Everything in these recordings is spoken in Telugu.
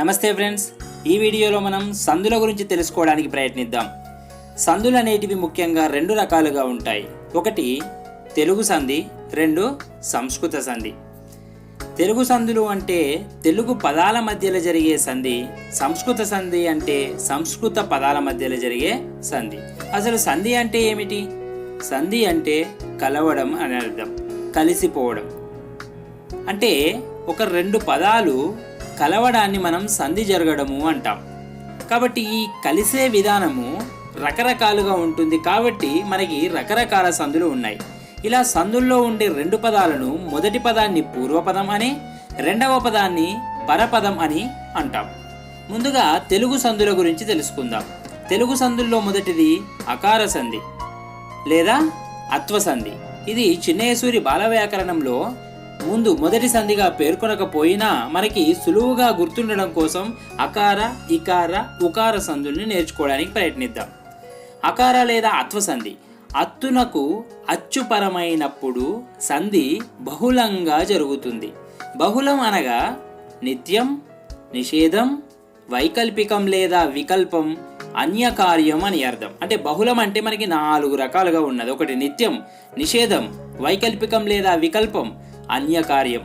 నమస్తే ఫ్రెండ్స్. ఈ వీడియోలో మనం సందుల గురించి తెలుసుకోవడానికి ప్రయత్నిద్దాం. సందులు అనేటివి ముఖ్యంగా రెండు రకాలుగా ఉంటాయి. ఒకటి తెలుగు సంధి రెండు సంస్కృత సంధి. తెలుగు సందులు అంటే తెలుగు పదాల మధ్యలో జరిగే సంధి సంస్కృత సంధి అంటే సంస్కృత పదాల మధ్యలో జరిగే సంధి. అసలు సంధి అంటే ఏమిటి? సంధి అంటే కలవడం అని అర్థం కలిసిపోవడం. అంటే ఒక రెండు పదాలు కలవడాన్ని మనం సంధి జరగడము అంటాం. కాబట్టి ఈ కలిసే విధానము రకరకాలుగా ఉంటుంది. కాబట్టి మనకి రకరకాల సందులు ఉన్నాయి. ఇలా సందుల్లో ఉండే రెండు పదాలను మొదటి పదాన్ని పూర్వపదం అని రెండవ పదాన్ని పరపదం అని అంటాం. ముందుగా తెలుగు సందుల గురించి తెలుసుకుందాం. తెలుగు సందుల్లో మొదటిది అకార సంధి లేదా అత్వసంధి ఇది చిన్నయసూరి బాల వ్యాకరణంలో ముందు మొదటి సంధిగా పేర్కొనకపోయినా మనకి సులువుగా గుర్తుండడం కోసం అకార ఇకార ఉకార సంధుల్ని నేర్చుకోవడానికి ప్రయత్నిద్దాం. అకార లేదా అత్వసంధి అత్తునకు అచ్చుపరమైనప్పుడు సంధి బహుళంగా జరుగుతుంది. బహుళం అనగా నిత్యం నిషేధం వైకల్పికం లేదా వికల్పం అన్యకార్యం అని అర్థం. అంటే బహుళం అంటే మనకి నాలుగు రకాలుగా ఉన్నది. ఒకటి నిత్యం నిషేధం వైకల్పికం లేదా వికల్పం. అన్యకార్యం.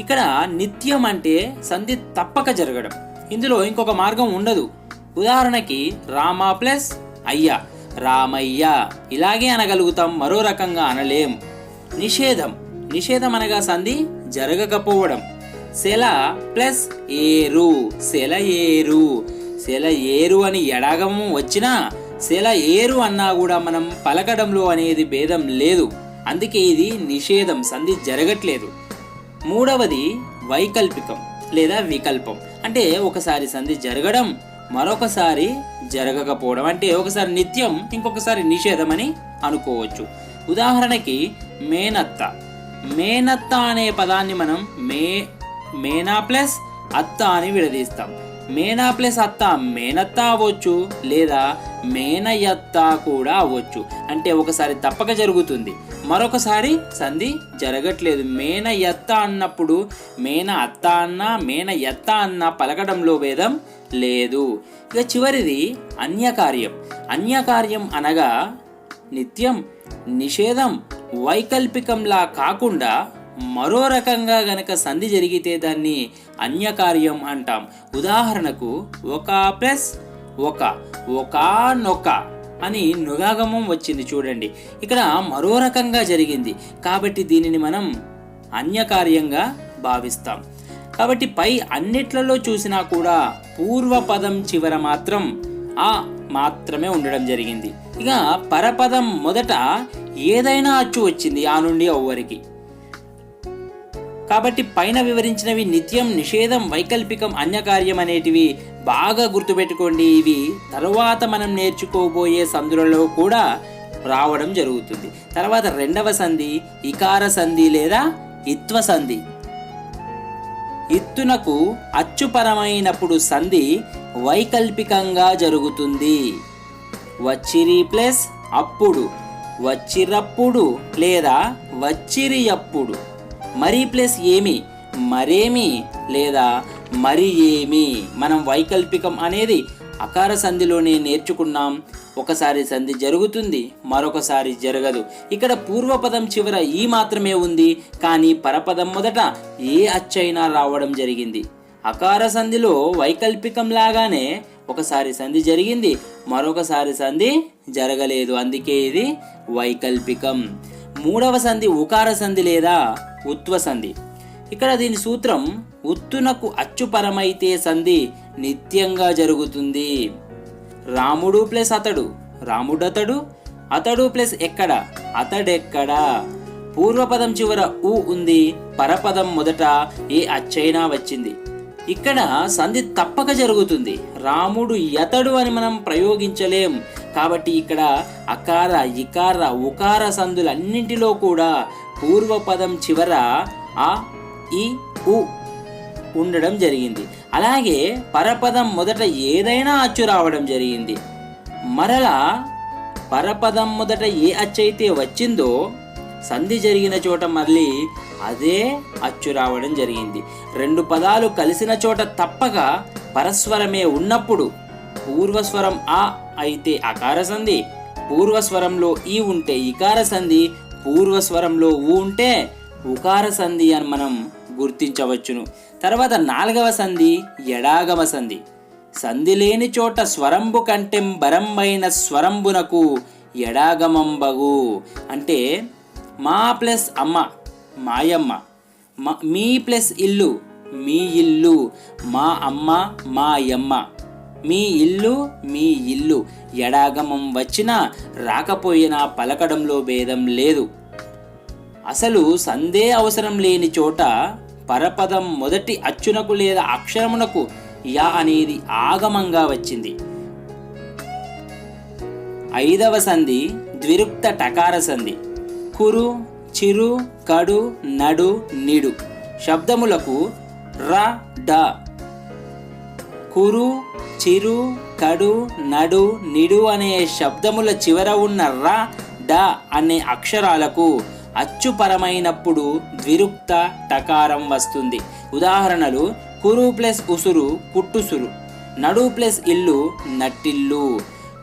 ఇక్కడ నిత్యం అంటే సంధి తప్పక జరగడం. ఇందులో ఇంకొక మార్గం ఉండదు. ఉదాహరణకి రామ ప్లస్ అయ్యా. రామయ్య. ఇలాగే అనగలుగుతాం మరో రకంగా అనలేం. నిషేధం. నిషేధం అనగా సంధి జరగకపోవడం. సెల ప్లస్ ఏరు. సెల ఏరు. సెల ఏరు అని ఎడాగము వచ్చినా సెల ఏరు అన్నా కూడా మనం పలకడంలో అనేది భేదం లేదు. అందుకే ఇది నిషేధం సంధి జరగట్లేదు. మూడవది వైకల్పికం లేదా వికల్పం. అంటే ఒకసారి సంధి జరగడం మరొకసారి జరగకపోవడం. అంటే ఒకసారి నిత్యం ఇంకొకసారి నిషేధం అని అనుకోవచ్చు. ఉదాహరణకి మేనత్త. మేనత్త అనే పదాన్ని మనం మే మేనా ప్లస్ అత్త అని విడదీస్తాం. మేనా ప్లస్ అత్త మేనత్త అవ్వచ్చు లేదా మేనయత్త కూడా అవ్వచ్చు. అంటే ఒకసారి తప్పక జరుగుతుంది. మరొకసారి సంధి జరగట్లేదు. మేన ఎత్త అన్నప్పుడు మేన అత్త అన్న మేన ఎత్త అన్న పలకడంలో భేదం లేదు. ఇక చివరిది అన్యకార్యం. అన్యకార్యం అనగా నిత్యం నిషేధం వైకల్పికంలా కాకుండా మరో రకంగా గనక సంధి జరిగితే దాన్ని అన్యకార్యం అంటాం. ఉదాహరణకు ఒక ప్లస్ ఒక ఒకనొక అని నుగాగమం వచ్చింది చూడండి. ఇక్కడ మరో రకంగా జరిగింది. కాబట్టి దీనిని మనం అన్యకార్యంగా భావిస్తాం. కాబట్టి పై అన్నిట్లలో చూసినా కూడా పూర్వపదం చివర మాత్రం ఆ మాత్రమే ఉండడం జరిగింది. ఇక పరపదం మొదట ఏదైనా అచ్చు వచ్చింది ఆ నుండి అవ్వరికి కాబట్టి పైన వివరించినవి నిత్యం నిషేధం వైకల్పికం అన్యకార్యం అనేటివి. బాగా గుర్తుపెట్టుకోండి ఇవి తరువాత మనం నేర్చుకోబోయే సందులలో కూడా రావడం జరుగుతుంది. తర్వాత రెండవ సంధి ఇకార సంధి లేదా ఇత్వ సంధి. ఇత్తునకు అచ్చుపరమైనప్పుడు సంధి వైకల్పికంగా జరుగుతుంది. వచ్చిరి ప్లస్ అప్పుడు వచ్చిరప్పుడు లేదా వచ్చిరి అప్పుడు మరి ప్లస్ ఏమి? మరేమి? లేదా మరి ఏమి? మనం వైకల్పికం అనేది అకార సంధిలోనే నేర్చుకున్నాం. ఒకసారి సంధి జరుగుతుంది మరొకసారి జరగదు. ఇక్కడ పూర్వపదం చివర ఈ మాత్రమే ఉంది కానీ పరపదం మొదట ఏ అచ్చైనా రావడం జరిగింది. అకార సంధిలో వైకల్పికం లాగానే ఒకసారి సంధి జరిగింది మరొకసారి సంధి జరగలేదు. అందుకే ఇది వైకల్పికం. మూడవ సంధి ఉకార సంధి లేదా ఉత్వ సంధి. ఇక్కడ దీని సూత్రం ఉత్తునకు అచ్చుపరమైతే సంధి నిత్యంగా జరుగుతుంది. రాముడు ప్లస్ అతడు రాముడతడు అతడు ప్లస్ ఎక్కడ అతడెక్కడ? పూర్వపదం చివర ఊ ఉంది పరపదం మొదట ఏ అచ్చైనా వచ్చింది. ఇక్కడ సంధి తప్పక జరుగుతుంది. రాముడు ఎతడు అని మనం ప్రయోగించలేం. కాబట్టి ఇక్కడ అకార ఇకార ఉకార సంధులన్నింటిలో కూడా పూర్వపదం చివర ఆ ఈ ఉ ఉండడం జరిగింది. అలాగే పరపదం మొదట ఏదైనా అచ్చు రావడం జరిగింది. మరలా పరపదం మొదట ఏ అచ్చు అయితే వచ్చిందో సంధి జరిగిన చోట మళ్ళీ అదే అచ్చు రావడం జరిగింది. రెండు పదాలు కలిసిన చోట తప్పక పరస్వరమే ఉన్నప్పుడు పూర్వస్వరం ఆ అయితే అకార సంధి పూర్వస్వరంలో ఈ ఉంటే ఇకార సంధి పూర్వస్వరంలో ఊ ఉంటే ఉకార సంధి అని మనం గుర్తించవచ్చును. తర్వాత నాలుగవ సంధి ఎడాగమ సంధి. సంధి లేని చోట స్వరంబు కంటెం బరంబైన స్వరంబునకు ఎడాగమంబగు అంటే మా ప్లస్ అమ్మ మాయమ్మ మా మీ ప్లస్ ఇల్లు మీ ఇల్లు మా అమ్మ మా యమ్మ మీ ఇల్లు మీ ఇల్లు. ఎడాగమం వచ్చినా రాకపోయినా పలకడంలో భేదం లేదు. అసలు సందే అవసరం లేని చోట పరపదం మొదటి అచ్చునకు లేదా అక్షరమునకు యా అనేది ఆగమంగా వచ్చింది. ఐదవ సంధి ద్విరుక్త టకార సంధి. కురు చిరు కడు నడు నిడు. శబ్దములకు ర డ. కురు చిరు కడు నడు నిడు అనే శబ్దముల చివర ఉన్న ర డ అనే అక్షరాలకు అచ్చుపరమైనప్పుడు ద్విరుక్త టకారం వస్తుంది. ఉదాహరణలు కురు ప్లస్ ఉసురు కుట్టుసురు. నడు ప్లస్ ఇల్లు నట్టిల్లు.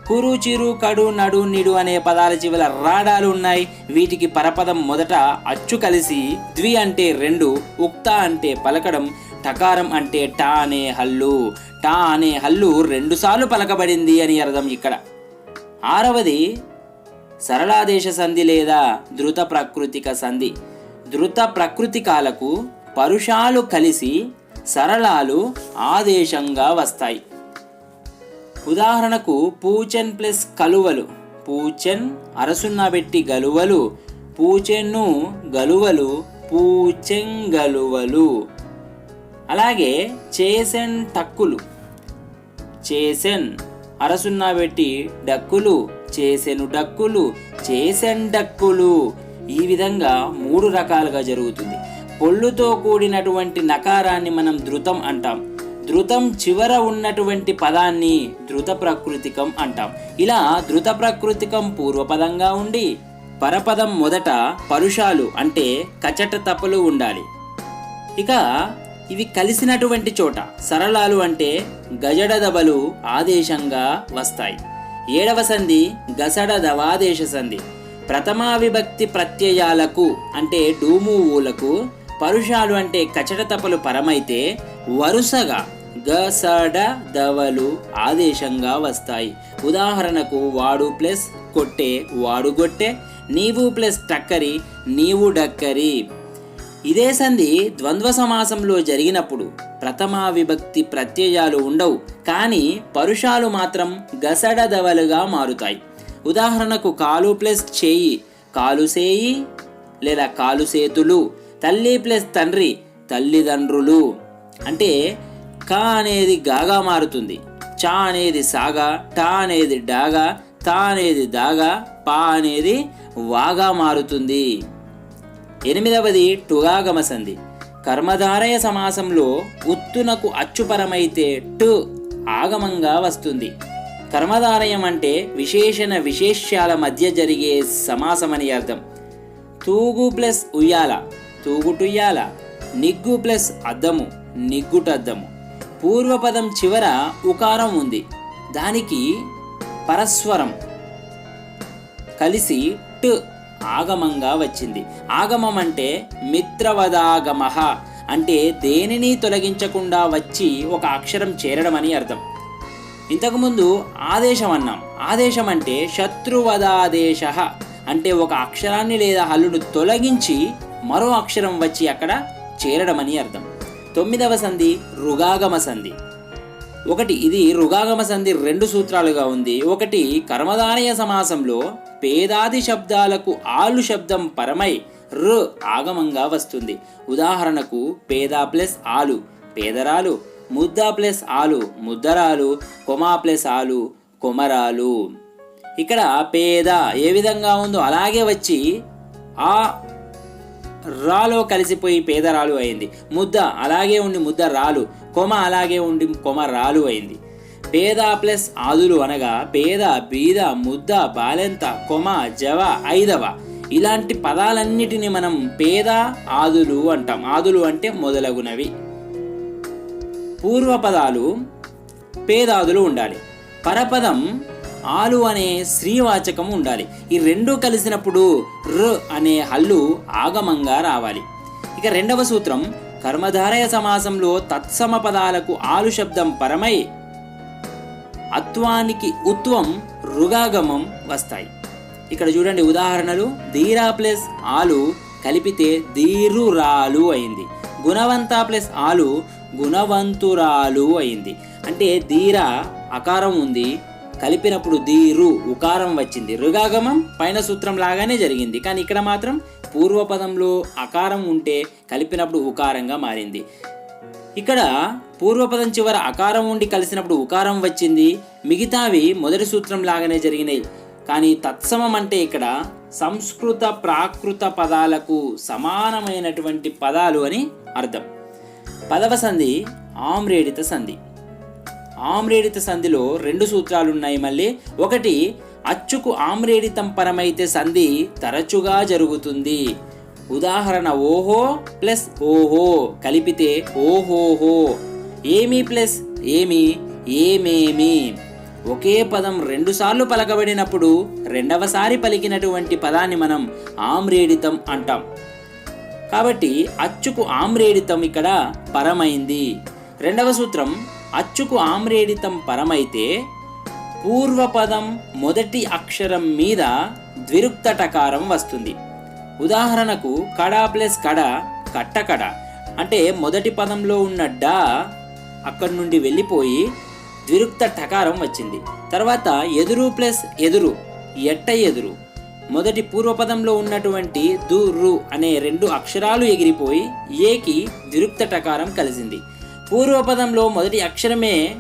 కురు చిరు కడు నడు నిడు అనే పదాల చివర రాడాలు ఉన్నాయి. వీటికి పరపదం మొదట అచ్చు కలిసి ద్వి అంటే రెండు ఉక్త అంటే పలకడం టకారం అంటే టా అనే హల్లు. టా అనే హల్లు రెండుసార్లు పలకబడింది అని అర్థం ఇక్కడ. ఆరవది సరళాదేశ సంధి లేదా ధృత ప్రకృతిక సంధి. ధృత ప్రకృతికాలకు పరుషాలు కలిసి సరళాలు ఆదేశంగా వస్తాయి. ఉదాహరణకు పూచెన్ ప్లస్ కలువలు. పూచెన్ అరసున్నా పెట్టి గలువలు. పూచెన్ను గలువలు పూచెంగలువలు. అలాగే చేసెన్ టక్కులు చేసెన్. అరసున్నా పెట్టి డక్కులు చేసెను డక్కులు చేసెన్ డక్కులు. ఈ విధంగా మూడు రకాలుగా జరుగుతుంది. పొళ్ళుతో కూడినటువంటి నకారాన్ని మనం ధృతం అంటాం. ధృతం చివర ఉన్నటువంటి పదాన్ని ధృత ప్రకృతికం అంటాం. ఇలా ధృత ప్రకృతికం పూర్వపదంగా ఉండి పరపదం మొదట పరుషాలు అంటే కచట తపలు ఉండాలి. ఇక ఇవి కలిసినటువంటి చోట సరళాలు అంటే గజడదబలు ఆదేశంగా వస్తాయి. ఏడవ సంధి గసడ దవాదేశ సంధి. ప్రథమా విభక్తి ప్రత్యయాలకు అంటే డూము ఊలకు పరుషాలు అంటే కచట తపలు పరమైతే వరుసగా గసడ దవలు ఆదేశంగా వస్తాయి. ఉదాహరణకు వాడు ప్లస్ కొట్టే వాడు గొట్టె నీవు ప్లస్ టక్కరి నీవు డక్కరి. ఇదే సంధి ద్వంద్వ సమాసంలో జరిగినప్పుడు ప్రథమా విభక్తి ప్రత్యయాలు ఉండవు కానీ పరుషాలు మాత్రం గసడదవలుగా మారుతాయి. ఉదాహరణకు కాలు ప్లస్ చేయి కాలుసేయి లేదా కాలు సేతులు తల్లి ప్లస్ తండ్రి తల్లిదండ్రులు. అంటే క అనేది గాగా మారుతుంది. చా అనేది సాగా టా అనేది డాగా తా అనేది దాగా పా అనేది వాగా మారుతుంది. ఎనిమిదవది టుగాగమ సంధి. కర్మధారయ సమాసంలో ఉత్తునకు అచ్చుపరమైతే టు ఆగమంగా వస్తుంది. కర్మధారయం అంటే విశేషణ విశేష్యాల మధ్య జరిగే సమాసమని అర్థం. తూగు ప్లస్ ఉయ్యాల తూగుటుయ్యాల నిగ్గు ప్లస్ అద్దము నిగ్గుటద్దము పూర్వపదం చివర ఉకారం ఉంది. దానికి పరస్వరం కలిసి టు ఆగమంగా వచ్చింది. ఆగమం అంటే మిత్రవదాగమ అంటే దేనిని తొలగించకుండా వచ్చి ఒక అక్షరం చేరడం అని అర్థం. ఇంతకుముందు ఆదేశం అన్నాం ఆదేశం అంటే శత్రువదాదేశ అంటే ఒక అక్షరాన్ని లేదా హల్లును తొలగించి మరో అక్షరం వచ్చి అక్కడ చేరడం అని అర్థం. తొమ్మిదవ సంధి రుగాగమ సంధి. ఒకటి ఇది రుగాగమ సంధి రెండు సూత్రాలుగా ఉంది. ఒకటి కర్మధారయ సమాసంలో పేదాది శబ్దాలకు ఆలు శబ్దం పరమై రు ఆగమంగా వస్తుంది. ఉదాహరణకు పేద ప్లస్ ఆలు పేదరాలు ముద్ద ప్లస్ ఆలు ముద్దరాలు కొమా ప్లస్ ఆలు కొమరాలు. ఇక్కడ పేద ఏ విధంగా ఉందో అలాగే వచ్చి ఆ రాలో కలిసిపోయి పేదరాలు అయింది. ముద్ద అలాగే ఉండి ముద్ద రాలు కొమ అలాగే ఉండి కొమ రాలు అయింది. పేద ప్లస్ ఆదులు అనగా పేద బీద ముద్ద బాలెంత కొమ జవ ఐదవ. ఇలాంటి పదాలన్నిటిని మనం పేద ఆదులు అంటాం. ఆదులు అంటే మొదలగునవి. పూర్వ పదాలు పేదాదులు ఉండాలి. పరపదం ఆలు అనే శ్రీవాచకం ఉండాలి. ఈ రెండు కలిసినప్పుడు ర్ అనే హల్లు ఆగమంగా రావాలి. ఇక రెండవ సూత్రం కర్మధారయ సమాసంలో తత్సమ పదాలకు ఆలు శబ్దం పరమై అత్వానికి ఉత్వం రుగాగమం వస్తాయి. ఇక్కడ చూడండి ఉదాహరణలు. ధీరా ప్లస్ ఆలు కలిపితే ధీరురాలు అయింది. గుణవంత ప్లస్ ఆలు గుణవంతురాలు అయింది. అంటే ధీర అకారం ఉంది. కలిపినప్పుడు ధీరు ఉకారం వచ్చింది. రుగాగమం పైన సూత్రం లాగానే జరిగింది. కానీ ఇక్కడ మాత్రం పూర్వపదంలో అకారం ఉంటే కలిపినప్పుడు ఉకారంగా మారింది. ఇక్కడ పూర్వపదం చివర అకారం ఉండి కలిసినప్పుడు ఉకారం వచ్చింది. మిగతావి మొదటి సూత్రం లాగానే జరిగినాయి. కానీ తత్సమం అంటే ఇక్కడ సంస్కృత ప్రాకృత పదాలకు సమానమైనటువంటి పదాలు అని అర్థం. పదవ సంధి ఆమ్రేడిత సంధి. ఆమ్రేడిత సంధిలో రెండు సూత్రాలు ఉన్నాయి మళ్ళీ. ఒకటి అచ్చుకు ఆమ్రేడితం పరమైతే సంధి తరచుగా జరుగుతుంది. ఉదాహరణ ఓహో ప్లస్ ఓహో కలిపితే ఓహోహో. ఏమి ప్లస్? ఏమి? ఏమేమి? ఒకే పదం రెండుసార్లు పలకబడినప్పుడు రెండవసారి పలికినటువంటి పదాన్ని మనం ఆమ్రేడితం అంటాం. కాబట్టి అచ్చుకు ఆమ్రేడితం ఇక్కడ పరమైంది. రెండవ సూత్రం అచ్చుకు ఆమ్రేడితం పరమైతే పూర్వపదం మొదటి అక్షరం మీద ద్విరుక్తటకారం వస్తుంది. ఉదాహరణకు కడ ప్లస్ కడ కట్టకడ అంటే మొదటి పదంలో ఉన్న డా అక్కడి నుండి వెళ్ళిపోయి ద్విరుక్త టకారం వచ్చింది. తర్వాత ఎదురు ప్లస్ ఎదురు ఎట్ట ఎదురు. మొదటి పూర్వపదంలో ఉన్నటువంటి దు రు అనే రెండు అక్షరాలు ఎగిరిపోయి ఏకి ద్విరుక్త టకారం కలిసింది. పూర్వపదంలో మొదటి అక్షరమే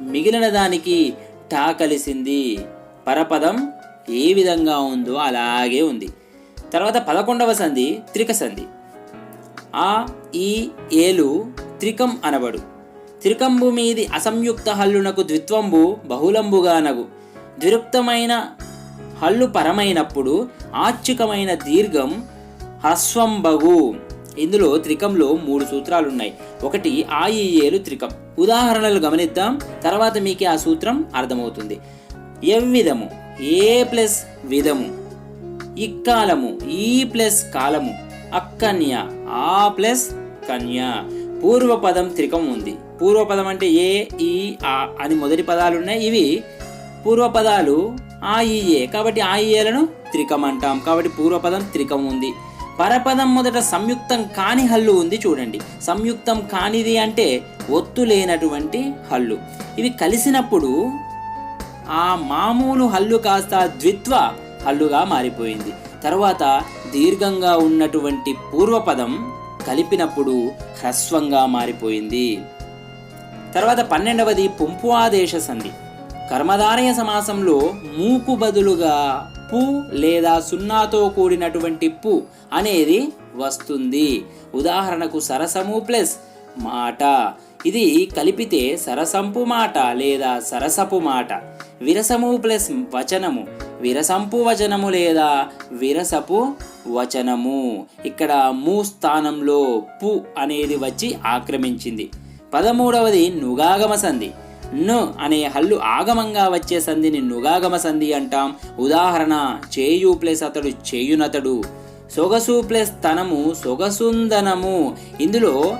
మిగిలిన దానికి టా కలిసింది. పరపదం ఏ విధంగా ఉందో అలాగే ఉంది. తర్వాత పదకొండవ సంధి త్రిక సంధి. ఆ ఈ ఏలు త్రికం అనబడు. త్రికంబు మీది అసంయుక్త హల్లునకు ద్విత్వంబు బహుళంబుగానగు ద్విరుక్తమైన హల్లు పరమైనప్పుడు ఆచ్యుకమైన దీర్ఘం హ్రస్వంబగు. ఇందులో త్రికంలో మూడు సూత్రాలు ఉన్నాయి ఒకటి ఆ ఈ ఏలు త్రికం. ఉదాహరణలు గమనిద్దాం. తర్వాత మీకే ఆ సూత్రం అర్థమవుతుంది. ఎవ్విధము ఏ ప్లస్ విధము. ఇక్కాలము ఈ ప్లస్ కాలము అక్కన్య ఆ ప్లస్ కన్య. పూర్వపదం త్రికం ఉంది. పూర్వపదం అంటే ఏ ఈ ఆ అని మొదటి పదాలు ఉన్నాయి ఇవి పూర్వపదాలు ఆ ఈఏ కాబట్టి ఆ ఈఏలను త్రికం అంటాం. కాబట్టి పూర్వపదం త్రికం ఉంది. పరపదం మొదట సంయుక్తం కాని హల్లు ఉంది చూడండి. సంయుక్తం కానిది అంటే ఒత్తు లేనటువంటి హల్లు. ఇవి కలిసినప్పుడు ఆ మామూలు హల్లు కాస్త ద్విత్వ హల్లుగా మారిపోయింది. తర్వాత దీర్ఘంగా ఉన్నటువంటి పూర్వపదం కలిపినప్పుడు హ్రస్వంగా మారిపోయింది. తర్వాత పన్నెండవది పుంపు ఆదేశ సంధి. కర్మధారయ సమాసంలో మూకు బదులుగా పు లేదా సున్నాతో కూడినటువంటి పు అనేది వస్తుంది. ఉదాహరణకు సరసము ప్లస్ మాట. ఇది కలిపితే సరసంపు మాట లేదా సరసపు మాట. విరసము ప్లస్ వచనము. విరసంపు వచనము లేదా విరసపు వచనము. ఇక్కడ ము స్థానంలో పు అనేది వచ్చి ఆక్రమించింది. పదమూడవది నుగాగమ సంధి. ను అనే హల్లు ఆగమంగా వచ్చే సంధిని నుగాగమ సంధి అంటాం. ఉదాహరణ చేయు ప్లస్ అతడు చేయునతడు. సొగసు ప్లస్ తనము సొగసుందనము ఇందులో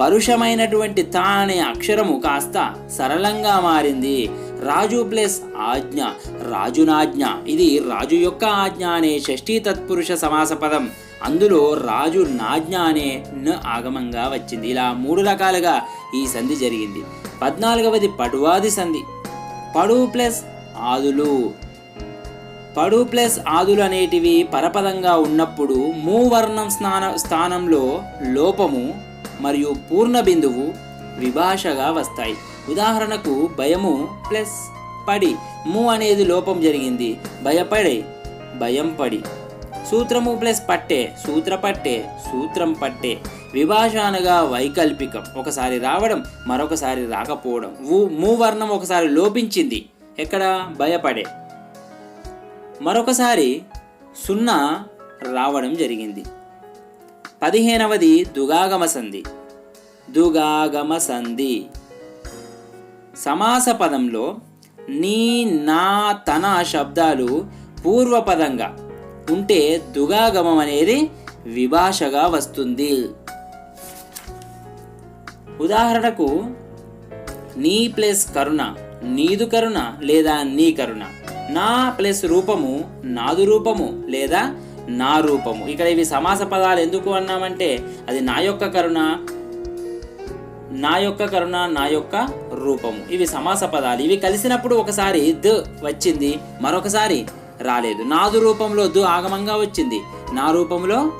పరుషమైనటువంటి తా అనే అక్షరము కాస్త సరళంగా మారింది. రాజు ప్లస్ ఆజ్ఞ రాజునాజ్ఞ. ఇది రాజు యొక్క ఆజ్ఞ అనే షష్ఠీ తత్పురుష సమాస పదం. అందులో రాజు నాజ్ఞ అనే న ఆగమంగా వచ్చింది. ఇలా మూడు రకాలుగా ఈ సంధి జరిగింది. పద్నాలుగవది పడువాది సంధి. పడు ప్లస్ ఆదులు. పడు ప్లస్ ఆదులు అనేటివి పరపదంగా ఉన్నప్పుడు మూవర్ణం స్నాన స్థానంలో లోపము మరియు పూర్ణ బిందువు విభాషగా వస్తాయి. ఉదాహరణకు భయము ప్లస్ పడి. ము అనేది లోపం జరిగింది. భయపడే భయం పడి. సూత్రము ప్లస్ పట్టే సూత్ర పట్టే సూత్రం పట్టే. విభాష అనగా వైకల్పికం. ఒకసారి రావడం మరొకసారి రాకపోవడం. ఊ మూవర్ణం ఒకసారి లోపించింది. ఎక్కడ? భయపడే. మరొకసారి సున్నా రావడం జరిగింది. పదిహేనవది దుగాగమ సంధి. దుగాగమ సంధి. సమాస పదంలో నీ నా తన శబ్దాలు పూర్వపదంగా ఉంటే దుగాగమం అనేది విభాషగా వస్తుంది. ఉదాహరణకు నీ ప్లస్ కరుణ నీదు కరుణ లేదా నీ కరుణ. నా ప్లస్ రూపము నాదు రూపము లేదా నా రూపము. ఇక్కడ ఇవి సమాస పదాలు ఎందుకు అన్నామంటే అది నా యొక్క కరుణ నా యొక్క కరుణ నా యొక్క రూపము. ఇవి సమాస పదాలు. ఇవి కలిసినప్పుడు ఒకసారి ద వచ్చింది మరొకసారి రాలేదు. నాదు రూపంలో దు ఆగమంగా వచ్చింది నా రూపంలో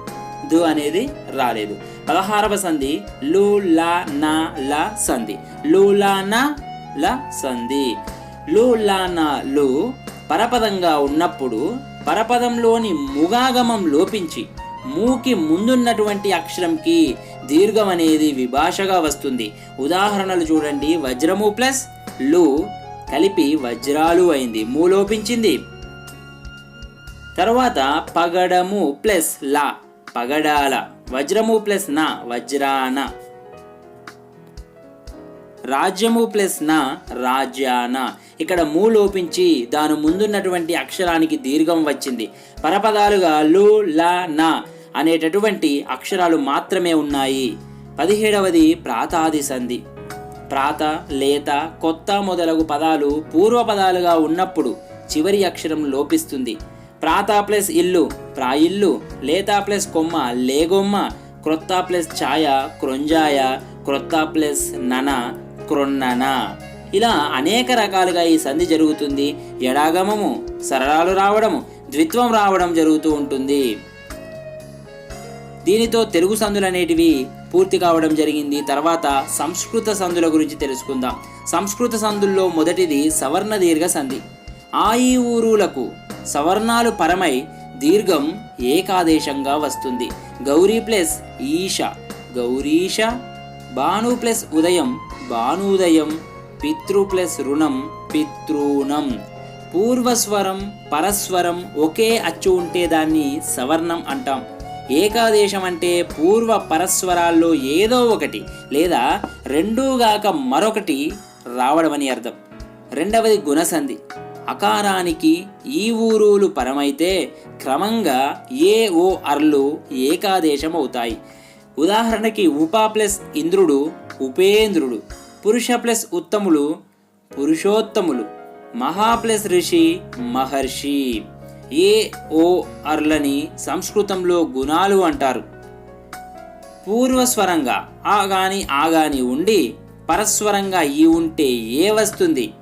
దు అనేది రాలేదు. పదహారవ సంధి లు లా నా ల సంధి. లు లా నా ల సంధి. లు లా నా లు పరపదంగా ఉన్నప్పుడు పరపదంలోని ముగాగమం లోపించి మూకి ముందున్నటువంటి అక్షరంకి దీర్ఘం అనేది విభాషగా వస్తుంది. ఉదాహరణలు చూడండి. వజ్రము ప్లస్లు కలిపి వజ్రాలు అయింది. మూ లోపించింది. తర్వాత పగడము ప్లస్ లా పగడాల. వజ్రము ప్లస్ నా వజ్రాన. రాజ్యము ప్లస్ నా రాజ్యాన. ఇక్కడ మూ లోపించి దాని ముందున్నటువంటి అక్షరానికి దీర్ఘం వచ్చింది. పరపదాలుగా లు ల నా అనేటటువంటి అక్షరాలు మాత్రమే ఉన్నాయి. పదిహేడవది ప్రాతాది సంధి. ప్రాత లేత కొత్త మొదలగు పదాలు పూర్వ పదాలుగా ఉన్నప్పుడు చివరి అక్షరం లోపిస్తుంది. ప్రాత ప్లస్ ఇల్లు ప్రాయిల్లు లేత ప్లస్ కొమ్మ లేగొమ్మ క్రొత్త ప్లస్ ఛాయ క్రొంజాయ క్రొత్త ప్లస్ నన క్రొన్నన. ఇలా అనేక రకాలుగా ఈ సంధి జరుగుతుంది. ఎడాగమము సరళాలు రావడము ద్విత్వం రావడం జరుగుతూ ఉంటుంది. దీనితో తెలుగు సందులు అనేటివి పూర్తి కావడం జరిగింది. తర్వాత సంస్కృత సందుల గురించి తెలుసుకుందాం. సంస్కృత సందుల్లో మొదటిది సవర్ణ దీర్ఘ సంధి. ఆ ఈ ఊరులకు సవర్ణాలు పరమై దీర్ఘం ఏకాదేశంగా వస్తుంది. గౌరీ ప్లస్ ఈష గౌరీష భాను ప్లస్ ఉదయం భానుదయం పితృ ప్లస్ రుణం పితృణం. పూర్వస్వరం పరస్వరం ఒకే అచ్చు ఉంటే దాన్ని సవర్ణం అంటాం. ఏకాదేశం అంటే పూర్వ పరస్వరాల్లో ఏదో ఒకటి లేదా రెండూగాక మరొకటి రావడమని అర్థం. రెండవది గుణసంధి. అకారానికి ఈ ఊరులు పరమైతే క్రమంగా ఏ ఓ అర్లు ఏకాదేశం అవుతాయి ఉదాహరణకి ఉప ప్లస్ ఇంద్రుడు ఉపేంద్రుడు. పురుష ప్లస్ ఉత్తములు పురుషోత్తములు. మహా ప్లస్ ఋషి మహర్షి. ఏ ఓ అర్లని సంస్కృతంలో గుణాలు అంటారు. పూర్వస్వరంగా ఆ గాని ఆ గాని ఉండి పరస్వరంగా ఈ ఉంటే ఏ వస్తుంది?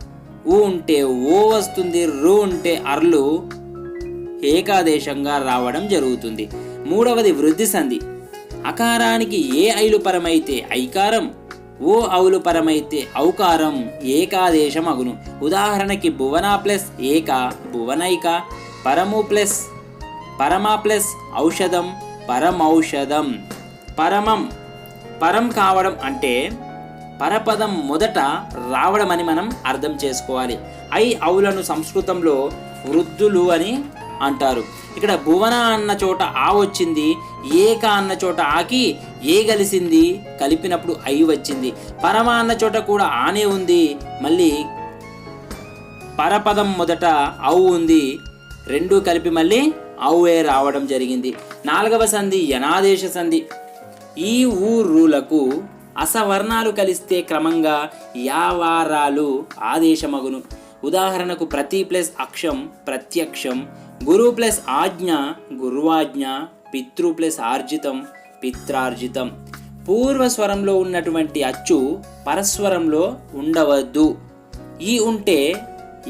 ఊ ఉంటే ఓ వస్తుంది రు ఉంటే అర్లు ఏకాదేశంగా రావడం జరుగుతుంది. మూడవది వృద్ధి సంధి. అకారానికి ఏ ఐలు పరమైతే ఐకారం ఓ అవులు పరమైతే ఔకారం ఏకాదేశం అగును ఉదాహరణకి భువన ప్లస్ ఏక భువనైక పరము ప్లస్ పరమ ప్లస్ ఔషధం పరమౌషధం. పరమం పరం కావడం అంటే పరపదం మొదట రావడం అని మనం అర్థం చేసుకోవాలి. ఐ అవులను సంస్కృతంలో వృద్ధులు అని అంటారు. ఇక్కడ భువన అన్న చోట ఆ వచ్చింది ఏక అన్న చోట ఆకి ఏ కలిసింది? కలిపినప్పుడు ఐ వచ్చింది. పరమ అన్న చోట కూడా ఆనే ఉంది. మళ్ళీ పరపదం మొదట అవు ఉంది. రెండు కలిపి మళ్ళీ అవువే రావడం జరిగింది. నాలుగవ సంధి యనాదేశ సంధి. ఈ ఊరులకు అసవర్ణాలు కలిస్తే క్రమంగా యావారాలు ఆదేశమగును. ఉదాహరణకు ప్రతి ప్లస్ అక్షం ప్రత్యక్షం గురు ప్లస్ ఆజ్ఞ గురువాజ్ఞ పితృ ప్లస్ ఆర్జితం పిత్రార్జితం. పూర్వస్వరంలో ఉన్నటువంటి అచ్చు పరస్వరంలో ఉండవద్దు. ఈ ఉంటే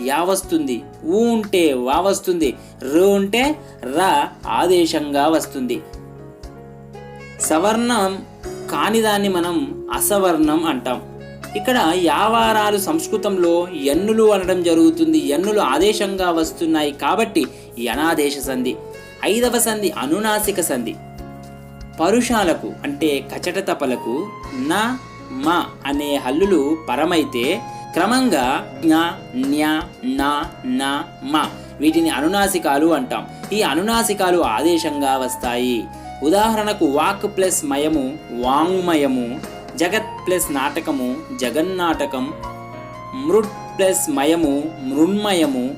యా వస్తుంది ఊ ఉంటే వా వస్తుంది రు ఉంటే ర ఆదేశంగా వస్తుంది. సవర్ణం కానిదాన్ని మనం అసవర్ణం అంటాం. ఇక్కడ యావారాలు సంస్కృతంలో ఎన్నులు అనడం జరుగుతుంది ఎన్నులు ఆదేశంగా వస్తున్నాయి కాబట్టి యనాదేశ సంధి ఐదవ సంధి అనునాసిక సంధి. పరుషాలకు అంటే కచట తపలకు న మ అనే హల్లులు పరమైతే క్రమంగా జ్ఞ న్య న న మ వీటిని అనునాసికాలు అంటాం. ఈ అనునాసికాలు ఆదేశంగా వస్తాయి. ఉదాహరణకు వాక్ ప్లస్ మయము వాంగ్మయము జగత్ ప్లస్ నాటకము జగన్నాటకం మృట్ ప్లస్ మయము మృణ్మయము.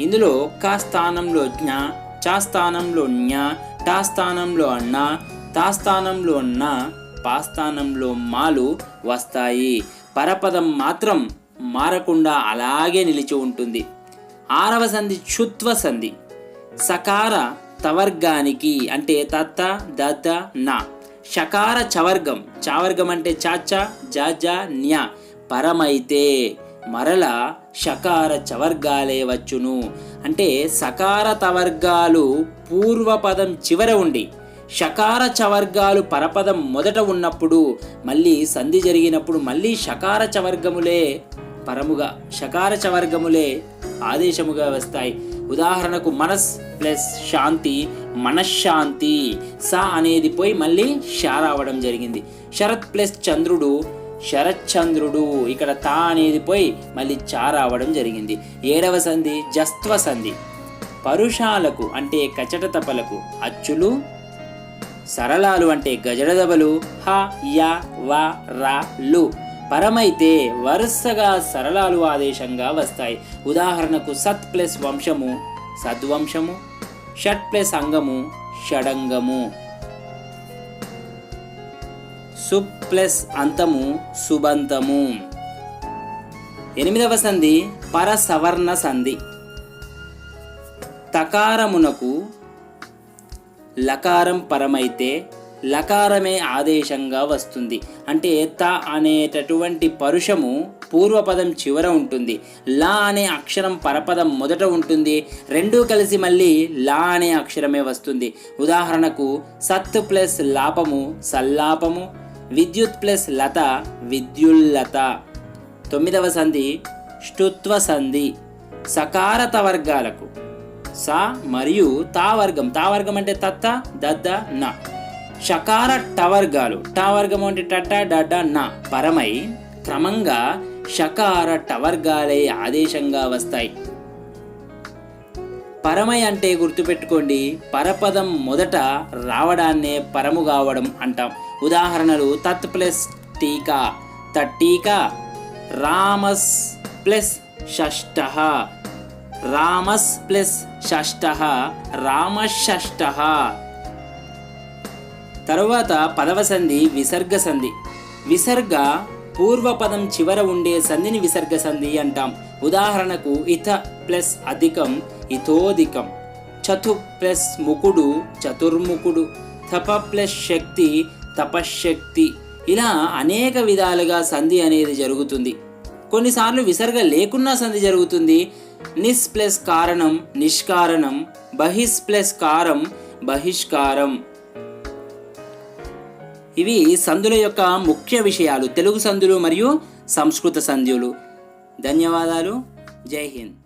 ఇందులో కా స్థానంలో జ్ఞ చా స్థానంలో న్య టా స్థానంలో అన్న తా స్థానంలో న పా స్థానంలో మాలు వస్తాయి. పరపదం మాత్రం మారకుండా అలాగే నిలిచి ఉంటుంది. ఆరవ సంధి క్షుత్వ సంధి. సకార తవర్గానికి అంటే తత్త దత్త నా. షకార చవర్గం. చావర్గం అంటే చాచా జాజా న్యా. పరమైతే. మరల షకార చవర్గాలే వచ్చును. అంటే సకార తవర్గాలు పూర్వపదం చివర ఉండి షకార చవర్గాలు పరపదం మొదట ఉన్నప్పుడు మళ్ళీ సంధి జరిగినప్పుడు మళ్ళీ షకార చవర్గములే పరముగా షకార చవర్గములే ఆదేశముగా వస్తాయి. ఉదాహరణకు మనస్ ప్లస్ శాంతి మనశ్శాంతి స అనేది పోయి మళ్ళీ షా రావడం జరిగింది. శరత్ ప్లస్ చంద్రుడు శరత్చంద్రుడు ఇక్కడ తా అనేది పోయి మళ్ళీ చా రావడం జరిగింది. ఏడవ సంధి జస్త్వ సంధి. పరుషాలకు అంటే కచట తపలకు అచ్చులు సరళాలు అంటే గజడదబలు హ య వ రా లు. పరమైతే వరుసగా సరళాలు ఆదేశంగా వస్తాయి. ఉదాహరణకు సత్ ప్లస్ వంశము సద్వంశము షట్ ప్లస్ అంగము షడంగము. సుప్ ప్లస్ అంతము సుబంతము ఎనిమిదవ సంధి పరసవర్ణ సంధి. తకారమునకు లకారం పరమైతే లకారమే ఆదేశంగా వస్తుంది. అంటే త అనేటటువంటి పరుషము పూర్వపదం చివర ఉంటుంది. లా అనే అక్షరం పరపదం మొదట ఉంటుంది. రెండూ కలిసి మళ్ళీ లా అనే అక్షరమే వస్తుంది. ఉదాహరణకు సత్ ప్లస్ లాపము సల్లాపము విద్యుత్ ప్లస్ లత విద్యుల్లత తొమ్మిదవ సంధి ష్టుత్వ సంధి. సకారత వర్గాలకు. స మరియు తా వర్గం. తా వర్గం అంటే తత్త దద్ద న. షకార టవర్గాలు టా వర్గం అంటే టట్ట డడ్డ న. పరమై క్రమంగా షకార టవర్గాలే ఆదేశంగా వస్తాయి. పరమై అంటే గుర్తుపెట్టుకోండి పరపదం మొదట రావడాన్నే పరము కావడం అంటాం. ఉదాహరణలు తత్ ప్లస్ టీకా తటీకా రామస్ ప్లస్ షష్ట రామస్ ప్లస్ షష్ట రామషష్ట. తరువాత పదవ సంధి విసర్గ సంధి. విసర్గ పూర్వపదం చివర ఉండే సంధిని విసర్గ సంధి అంటాం. ఉదాహరణకు ఇత ప్లస్ అధికం ఇథోధికం. చతు ప్లస్ ముకుడు చతుర్ముకుడు. తప ప్లస్ శక్తి తపశ్శక్తి. ఇలా అనేక విధాలుగా సంధి అనేది జరుగుతుంది. కొన్నిసార్లు విసర్గ లేకున్నా సంధి జరుగుతుంది. నిస్ ప్లస్ కారణం నిష్కారణం బహిస్ ప్లస్ కారం బహిష్కారం. ఇవి సంధుల యొక్క ముఖ్య విషయాలు. తెలుగు సంధులు మరియు సంస్కృత సంధ్యులు. ధన్యవాదాలు. జై హింద్.